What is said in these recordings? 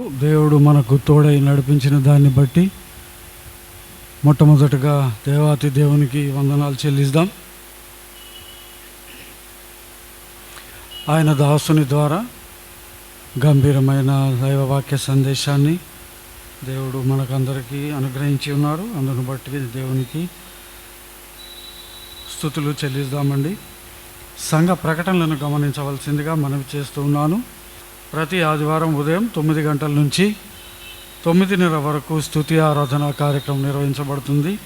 దేవుడు మనకు తోడై నడిపించిన దాన్ని బట్టి మొట్టమొదటగా దేవాతి దేవునికి వందనాలు చెల్లిద్దాం. ఆయన దాసుని ద్వారా గంభీరమైన దైవవాక్య సందేశాన్ని దేవుడు మనకందరికీ అనుగ్రహించి ఉన్నారు. అందును బట్టి దేవునికి స్థుతులు చెల్లిద్దామండి. సంఘ ప్రకటనలను గమనించవలసిందిగా మనవి చేస్తూ ఉన్నాను. ప్రతి ఆదివారం ఉదయం తొమ్మిది గంటల నుంచి తొమ్మిదిన్నర వరకు స్తుతి ఆరాధన కార్యక్రమం నిర్వహించబడుతుంది.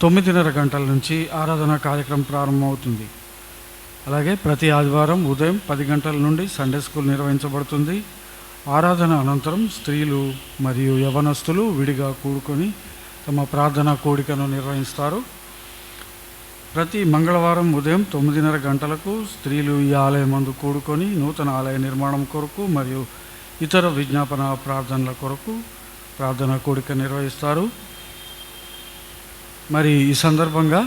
తొమ్మిదిన్నర గంటల నుంచి ఆరాధన కార్యక్రమం ప్రారంభమవుతుంది. అలాగే ప్రతి ఆదివారం ఉదయం పది గంటల నుండి సండే స్కూల్ నిర్వహించబడుతుంది. ఆరాధన అనంతరం స్త్రీలు మరియు యవనస్తులు విడిగా కూడుకొని తమ ప్రార్థనా కోడికను నిర్వహిస్తారు. ప్రతి మంగళవారం ఉదయం తొమ్మిదిన్నర గంటలకు స్త్రీలు ఈ ఆలయం మందు కూడుకొని నూతన ఆలయ నిర్మాణం కొరకు మరియు ఇతర విజ్ఞాపన ప్రార్థనల కొరకు ప్రార్థన కోడిక నిర్వహిస్తారు. మరి ఈ సందర్భంగా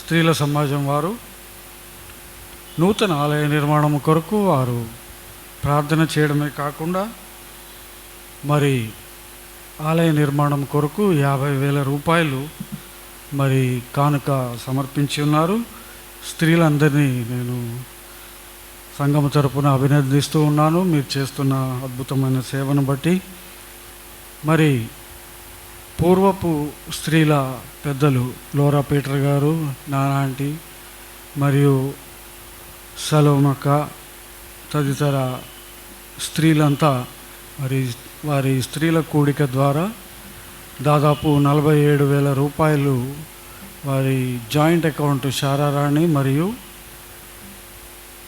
స్త్రీల సమాజం వారు నూతన ఆలయ నిర్మాణం కొరకు వారు ప్రార్థన చేయడమే కాకుండా మరి ఆలయ నిర్మాణం కొరకు యాభై వేల రూపాయలు మరి కానుక సమర్పించి ఉన్నారు. స్త్రీలందరినీ నేను సంఘం తరపున అభినందిస్తూ ఉన్నాను. మీరు చేస్తున్న అద్భుతమైన సేవను బట్టి. మరి పూర్వపు స్త్రీల పెద్దలు లోరా పీటర్ గారు నానాంటి మరియు సలోమక్క తదితర స్త్రీలంతా మరి వారి స్త్రీల కూడిక ద్వారా దాదాపు నలభై ఏడు వేల రూపాయలు వారి జాయింట్ అకౌంట్ శారారాణి మరియు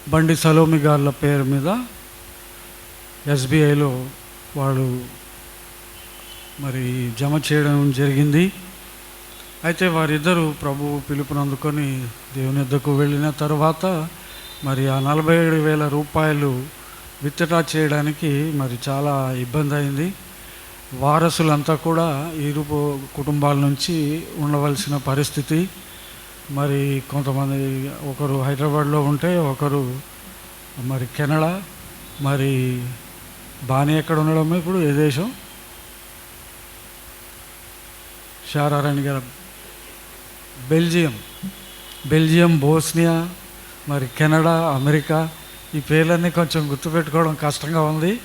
బండి సలోమి గార్ల పేరు మీద ఎస్బీఐలో వాళ్ళు మరి జమ చేయడం జరిగింది. అయితే వారిద్దరూ ప్రభు పిలుపునందుకొని దేవుని వద్దకు వెళ్ళిన తర్వాత మరి ఆ నలభై ఏడు వేల రూపాయలు విత్డ్రా చేయడానికి మరి చాలా ఇబ్బంది అయింది. వారసులంతా కూడా ఇరుపు కుటుంబాల నుంచి ఉండవలసిన పరిస్థితి. మరి కొంతమంది ఒకరు హైదరాబాద్లో ఉంటే ఒకరు మరి కెనడా మరి బాణి ఎక్కడ ఉండడం ఇప్పుడు ఏ దేశం? షారారాణి గారు బెల్జియం బెల్జియం బోస్నియా మరి కెనడా అమెరికా ఈ పేర్లన్నీ కొంచెం గుర్తుపెట్టుకోవడం కష్టంగా ఉంది.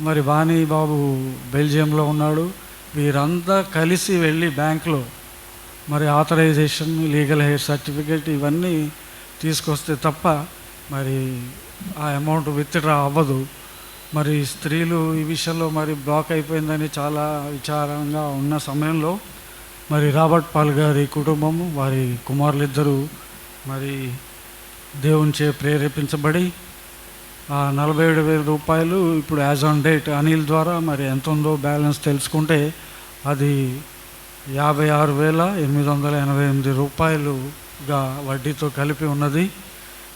మరి వాణి బాబు బెల్జియంలో ఉన్నాడు. వీరంతా కలిసి వెళ్ళి బ్యాంకులో మరి ఆథరైజేషన్ లీగల్ హెయిర్ సర్టిఫికేట్ ఇవన్నీ తీసుకొస్తే తప్ప మరి ఆ అమౌంట్ విత్డ్రా అవ్వదు. మరి స్త్రీలు ఈ విషయంలో మరి బ్లాక్ అయిపోయిందని చాలా విచారంగా ఉన్న సమయంలో మరి రాబర్ట్ పాల్ గారి కుటుంబం వారి కుమారులిద్దరూ మరి దేవునిచే ప్రేరేపించబడి నలభై ఏడు వేల రూపాయలు ఇప్పుడు యాజ్ ఆన్ డేట్ అనిల్ ద్వారా మరి ఎంత ఉందో బ్యాలెన్స్ తెలుసుకుంటే అది యాభై ఆరు వేల ఎనిమిది వందల ఎనభై ఎనిమిది రూపాయలుగా వడ్డీతో కలిపి ఉన్నది.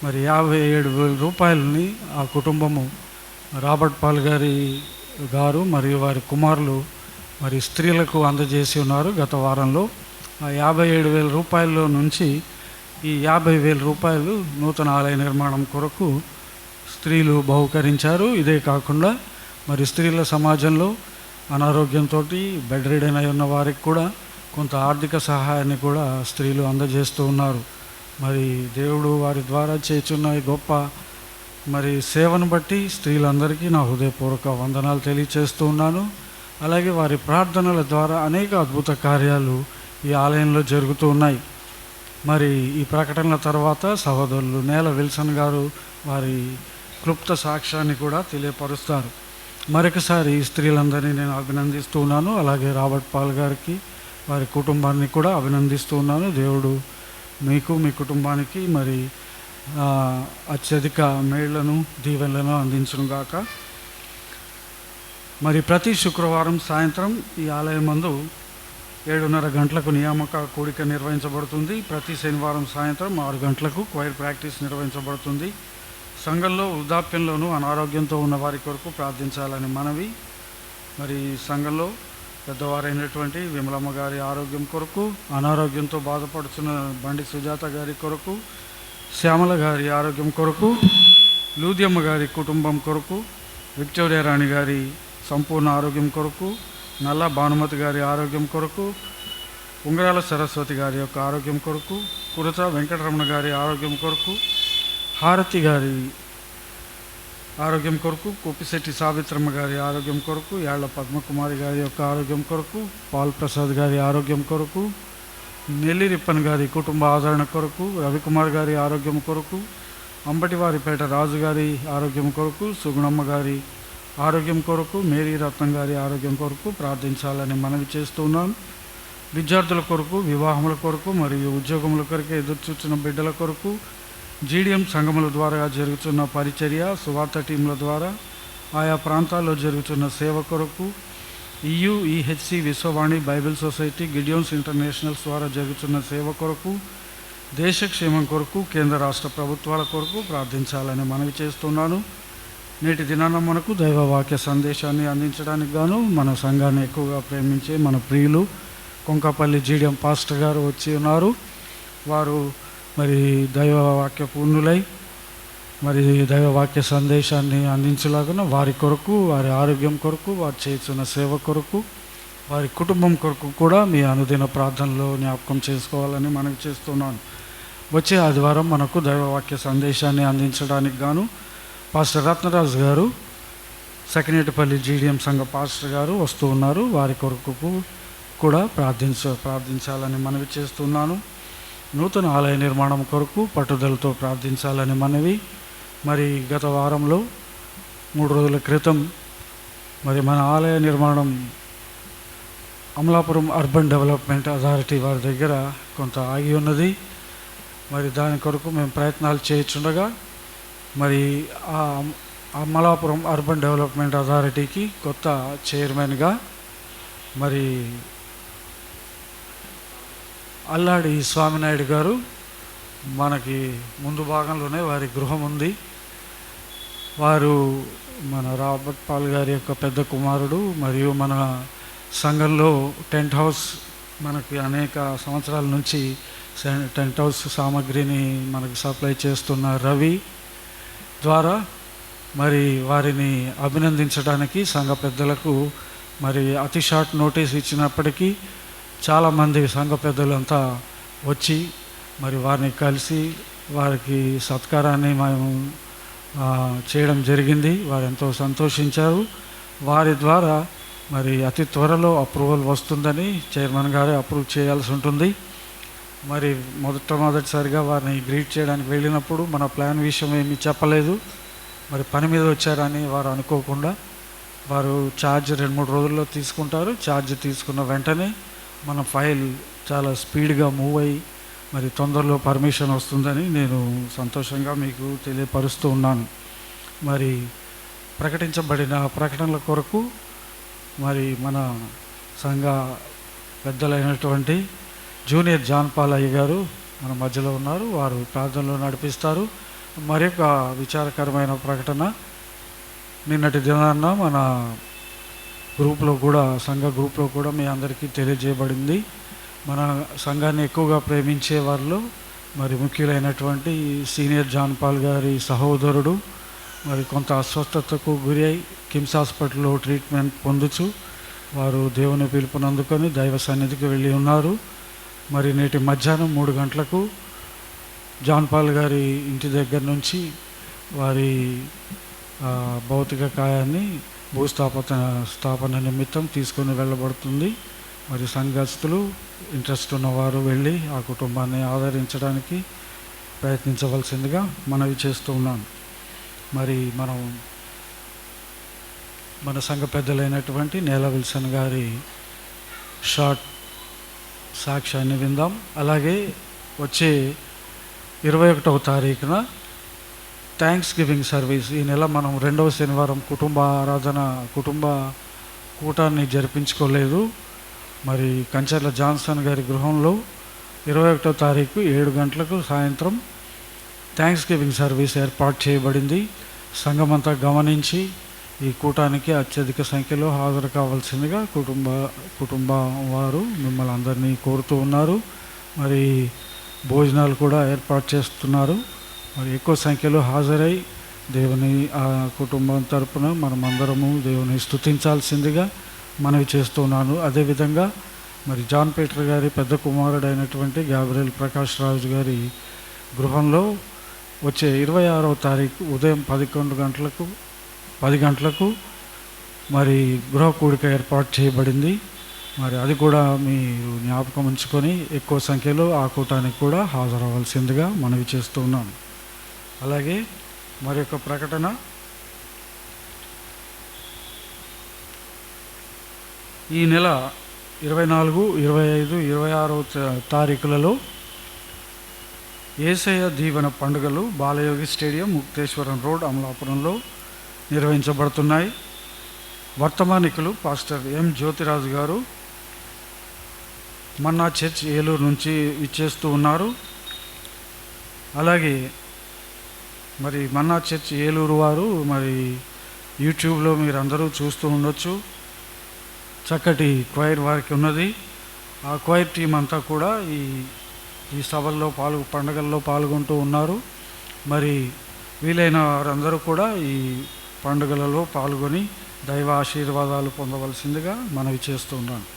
మరి యాభై ఏడు వేల రూపాయలని ఆ కుటుంబము రాబర్ట్ పాల్ గారి గారు మరియు వారి కుమారులు మరి స్త్రీలకు అందజేసి ఉన్నారు గత వారంలో. ఆ యాభై ఏడు వేల రూపాయల నుంచి ఈ యాభై వేల రూపాయలు నూతన ఆలయ నిర్మాణం కొరకు స్త్రీలు బహుకరించారు. ఇదే కాకుండా మరి స్త్రీల సమాజంలో అనారోగ్యంతో బెడ్ రిడెన్ అయి ఉన్న వారికి కూడా కొంత ఆర్థిక సహాయాన్ని కూడా స్త్రీలు అందజేస్తూ ఉన్నారు. మరి దేవుడు వారి ద్వారా చేస్తున్న ఈ గొప్ప మరి సేవను బట్టి స్త్రీలందరికీ నా హృదయపూర్వక వందనాలు తెలియచేస్తూ ఉన్నాను. అలాగే వారి ప్రార్థనల ద్వారా అనేక అద్భుత కార్యాలు ఈ ఆలయంలో జరుగుతూ ఉన్నాయి. మరి ఈ ప్రకటనల తర్వాత సహోదరులు నేల విల్సన్ గారు వారి క్లుప్త సాక్ష్యాన్ని కూడా తెలియపరుస్తారు. మరొకసారి ఈ స్త్రీలందరినీ నేను అభినందిస్తూ ఉన్నాను. అలాగే రాబర్ట్ పాల్ గారికి వారి కుటుంబాన్ని కూడా అభినందిస్తూ ఉన్నాను. దేవుడు మీకు మీ కుటుంబానికి మరి అత్యధిక మేళ్ళను దీవెనలను అందించును గాక. మరి ప్రతి శుక్రవారం సాయంత్రం ఈ ఆలయం మందు ఏడున్నర గంటలకు నియామక కూడిక నిర్వహించబడుతుంది. ప్రతి శనివారం సాయంత్రం ఆరు గంటలకు క్వైర్ ప్రాక్టీస్ నిర్వహించబడుతుంది. సంఘంలో వృద్ధాప్యంలోనూ అనారోగ్యంతో ఉన్న వారి కొరకు ప్రార్థించాలని మనవి. మరి సంఘంలో పెద్దవారైనటువంటి విమలమ్మ గారి ఆరోగ్యం కొరకు అనారోగ్యంతో బాధపడుతున్న బండి సుజాత గారి కొరకు శ్యామల గారి ఆరోగ్యం కొరకు లూదియమ్మ గారి కుటుంబం కొరకు విక్టోరియా రాణి గారి సంపూర్ణ ఆరోగ్యం కొరకు నల్ల భానుమతి గారి ఆరోగ్యం కొరకు ఉంగరాల సరస్వతి గారి యొక్క ఆరోగ్యం కొరకు కురత వెంకటరమణ గారి ఆరోగ్యం కొరకు హారతి గారి ఆరోగ్యం కొరకు కుప్పిశెట్టి సావిత్రమ్మ గారి ఆరోగ్యం కొరకు యాళ్ళ పద్మకుమారి గారి యొక్క ఆరోగ్యం కొరకు పాల్ ప్రసాద్ గారి ఆరోగ్యం కొరకు నెల్లిరిప్పన్ గారి కుటుంబ ఆదరణ కొరకు రవికుమార్ గారి ఆరోగ్యం కొరకు అంబటివారిపేట రాజు గారి ఆరోగ్యం కొరకు సుగుణమ్మ గారి ఆరోగ్యం కొరకు మేరీ రత్నం గారి ఆరోగ్యం కొరకు ప్రార్థించాలని మనవి చేస్తున్నాను విద్యార్థుల కొరకు వివాహముల కొరకు మరియు ఉద్యోగముల కొరకు ఎదురుచూచిన బిడ్డల కొరకు జీడిఎం సంఘముల ద్వారా జరుగుతున్న పరిచర్య సువార్త టీంల ద్వారా ఆయా ప్రాంతాల్లో జరుగుతున్న సేవ కొరకు EU EHC Vishwavani Bible Society Gideons Internationals ద్వారా జరుగుతున్న సేవ కొరకు దేశక్షేమం కొరకు కేంద్ర రాష్ట్ర ప్రభుత్వాల కొరకు ప్రార్థించాలని మనవి చేస్తున్నాను. నేటి దినాన మనకు దైవ వాక్య సందేశాన్ని అందించడానికి గాను మన సంఘాన్ని ఎక్కువగా ప్రేమించే మన ప్రియులు కొంకపల్లి జీడిఎం పాస్టర్ గారు వచ్చి ఉన్నారు. వారు మరి దైవ వాక్య పూర్ణులై మరి దైవ వాక్య సందేశాన్ని అందించలాగిన వారి కొరకు వారి ఆరోగ్యం కొరకు వారు చేస్తున్న సేవ కొరకు వారి కుటుంబం కొరకు కూడా మీ అనుదిన ప్రార్థనలో జ్ఞాపకం చేసుకోవాలని మనకు చేస్తున్నాను. వచ్చే ఆదివారం మనకు దైవవాక్య సందేశాన్ని అందించడానికి గాను పాస్టర్ రత్నరాజు గారు సెకండేటిపల్లి జీడిఎం సంఘ పాస్టర్ గారు వస్తూ ఉన్నారు. వారి కొరకు కూడా ప్రార్థించ ప్రార్థించాలని మనవి చేస్తున్నాను. నూతన ఆలయ నిర్మాణం కొరకు పట్టుదలతో ప్రార్థించాలని మనవి. మరి గత వారంలో మూడు రోజుల క్రితం మరి మన ఆలయ నిర్మాణం అమలాపురం అర్బన్ డెవలప్మెంట్ అథారిటీ వారి దగ్గర కొంత ఆగి ఉన్నది. మరి దాని కొరకు మేము ప్రయత్నాలు చేయించుండగా మరి ఆ అమలాపురం అర్బన్ డెవలప్మెంట్ అథారిటీకి కొత్త చైర్మన్గా మరి అల్లాడి స్వామినాయుడు గారు మనకి ముందు భాగంలోనే వారి గృహం ఉంది. వారు మన రాబర్ట్ పాల్ గారి యొక్క పెద్ద కుమారుడు మరియు మన సంఘంలో టెంట్ హౌస్ మనకి అనేక సంవత్సరాల నుంచి టెంట్ హౌస్ సామాగ్రిని మనకి సప్లై చేస్తున్న రవి ద్వారా మరి వారిని అభినందించడానికి సంఘ పెద్దలకు మరి అతి షార్ట్ నోటీస్ ఇచ్చినప్పటికీ చాలామంది సంఘ పెద్దలంతా వచ్చి మరి వారిని కలిసి వారికి సత్కారాన్ని మేము చేయడం జరిగింది. వారు ఎంతో సంతోషించారు. వారి ద్వారా మరి అతి త్వరలో అప్రూవల్ వస్తుందని చైర్మన్ గారే అప్రూవ్ చేయాల్సి ఉంటుంది. మరి మొదటమొదటిసారిగా వారిని గ్రీట్ చేయడానికి వెళ్ళినప్పుడు మన ప్లాన్ విషయం ఏమీ చెప్పలేదు. మరి పని మీద వచ్చారని వారు అనుకోకుండా వారు ఛార్జ్ రెండు మూడు రోజుల్లో తీసుకుంటారు. ఛార్జ్ తీసుకున్న వెంటనే మన ఫైల్ చాలా స్పీడ్గా మూవ్ అయ్యి మరి తొందరలో పర్మిషన్ వస్తుందని నేను సంతోషంగా మీకు తెలియపరుస్తూ ఉన్నాను. మరి ప్రకటించబడిన ప్రకటనల కొరకు మరి మన సంఘ పెద్దలైనటువంటి జూనియర్ జాన్ పాల్ అయ్య గారు మన మధ్యలో ఉన్నారు. వారు ప్రార్థనలో నడిపిస్తారు. మరి విచారకరమైన ప్రకటన నిన్నటి దినాన్న మన గ్రూప్లో కూడా సంఘ గ్రూప్లో కూడా మీ అందరికీ తెలియజేయబడింది. మన సంఘాన్ని ఎక్కువగా ప్రేమించే వారిలో మరి ముఖ్యులైనటువంటి సీనియర్ జాన్ పాల్ గారి సహోదరుడు మరి కొంత అస్వస్థతకు గురి అయి కిమ్స్ హాస్పిటల్లో ట్రీట్మెంట్ పొందుచు వారు దేవుని పిలుపునందుకొని దైవ సన్నిధికి వెళ్ళి ఉన్నారు. మరి నేటి మధ్యాహ్నం మూడు గంటలకు జాన్ పాల్ గారి ఇంటి దగ్గర నుంచి వారి భౌతిక కాయాన్ని భూస్థాపన స్థాపన నిమిత్తం తీసుకొని వెళ్ళబడుతుంది. మరి సంఘస్థులు ఇంట్రెస్ట్ ఉన్నవారు వెళ్ళి ఆ కుటుంబాన్ని ఆదరించడానికి ప్రయత్నించవలసిందిగా మనవి చేస్తూ ఉన్నాను. మరి మనం మన సంఘ పెద్దలైనటువంటి నేల విల్సన్ గారి షార్ట్ సాక్ష్యాన్ని విందాం. అలాగే వచ్చే ఇరవై ఒకటవ తారీఖున థ్యాంక్స్ గివింగ్ సర్వీస్ ఈ నెల మనం రెండవ శనివారం కుటుంబ ఆరాధన కుటుంబ కూటాన్ని జరిపించుకోలేదు. మరి కంచర్ల జాన్సన్ గారి గృహంలో ఇరవై ఒకటో తారీఖు ఏడు గంటలకు సాయంత్రం థ్యాంక్స్ గివింగ్ సర్వీస్ ఏర్పాటు చేయబడింది. సంఘమంతా గమనించి ఈ కూటానికి అత్యధిక సంఖ్యలో హాజరు కావాల్సిందిగా కుటుంబ కుటుంబ వారు మిమ్మల్ని అందరినీ కోరుతూ ఉన్నారు. మరి భోజనాలు కూడా ఏర్పాటు చేస్తున్నారు. మరి ఎక్కువ సంఖ్యలో హాజరై దేవుని ఆ కుటుంబం తరపున మనమందరము దేవుని స్తుతించాల్సిందిగా మనవి చేస్తున్నాను. అదేవిధంగా మరి జాన్ పీటర్ గారి పెద్ద కుమారుడైనటువంటి గాబ్రియల్ ప్రకాష్ రాజు గారి గృహంలో వచ్చే ఇరవై ఆరవ తారీఖు ఉదయం పదకొండు గంటలకు పది గంటలకు మరి గృహ కూడిక ఏర్పాటు చేయబడింది. మరి అది కూడా మీరు జ్ఞాపకం ఉంచుకొని ఎక్కువ సంఖ్యలో ఆ కూటానికి కూడా హాజరవ్వాల్సిందిగా మనవి చేస్తున్నాను. అలాగే మరి యొక్క ప్రకటన. ఈ నెల ఇరవై నాలుగు ఇరవై ఐదు ఇరవై ఆరవ తారీఖులలో ఏసయ దీవెన పండుగలు బాలయోగి స్టేడియం ముక్తేశ్వరం రోడ్ అమలాపురంలో నిర్వహించబడుతున్నాయి. వర్తమానికులు పాస్టర్ ఎం జ్యోతిరాజు గారు మన్నా చర్చ్ ఏలూరు నుంచి ఇచ్చేస్తూ ఉన్నారు. అలాగే మరి మన్నా చర్చ్ ఏలూరు వారు మరి యూట్యూబ్లో మీరు అందరూ చూస్తూ ఉండొచ్చు. చక్కటి క్వైర్ వారికి ఉన్నది. ఆ క్వైర్ టీం అంతా కూడా ఈ ఈ సభల్లో పాల్గొ పండుగల్లో పాల్గొంటూ ఉన్నారు. మరి వీలైన వారందరూ కూడా ఈ పండుగలలో పాల్గొని దైవ ఆశీర్వాదాలు పొందవలసిందిగా మనవి చేస్తున్నాను